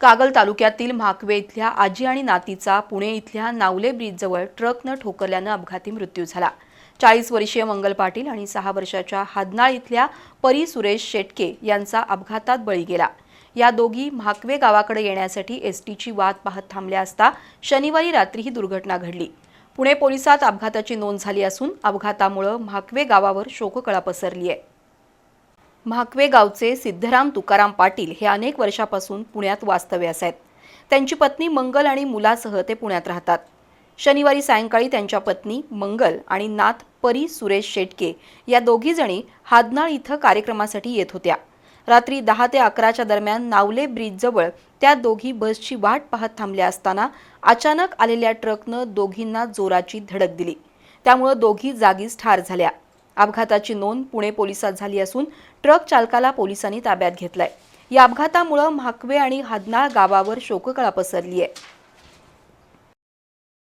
कागल तालुक्यातील म्हाकवे इथल्या आजी आणि नातीचा पुणे इथल्या नावले ब्रिजजवळ ट्रकनं ठोकरल्यानं अपघाती मृत्यू झाला. चाळीस वर्षीय मंगल पाटील आणि सहा वर्षाच्या हादनाळ इथल्या परी सुरेश शेटके यांचा अपघातात बळी गेला. या दोघी म्हाकवे गावाकडे येण्यासाठी एसटीची वाट पाहत थांबल्या असता शनिवारी रात्री ही दुर्घटना घडली. पुणे पोलिसात अपघाताची नोंद झाली असून अपघातामुळं म्हाकवे गावावर शोककळा पसरली आहे म्हाकवे गावचे सिद्धराम तुकाराम पाटील हे अनेक वर्षापासून पुण्यात वास्तव्यास आहेत. त्यांची पत्नी मंगल आणि मुलासह ते पुण्यात राहतात. शनिवारी सायंकाळी त्यांच्या पत्नी मंगल आणि नाथ परी सुरेश शेटके या दोघीजणी हादनाळ इथं कार्यक्रमासाठी येत होत्या. रात्री दहा ते अकराच्या दरम्यान नावले ब्रिजजवळ त्या दोघी बसची वाट पाहत थांबल्या असताना अचानक आलेल्या ट्रकनं दोघींना जोराची धडक दिली. त्यामुळं दोघी जागीच ठार झाल्या. अपघाताची नोंद पुणे पोलिसात झाली असून ट्रक चालकाला पोलिसांनी ताब्यात घेतलाय. या अपघातामुळं म्हाकवे आणि हादनाळ गावावर शोककळा पसरली आहे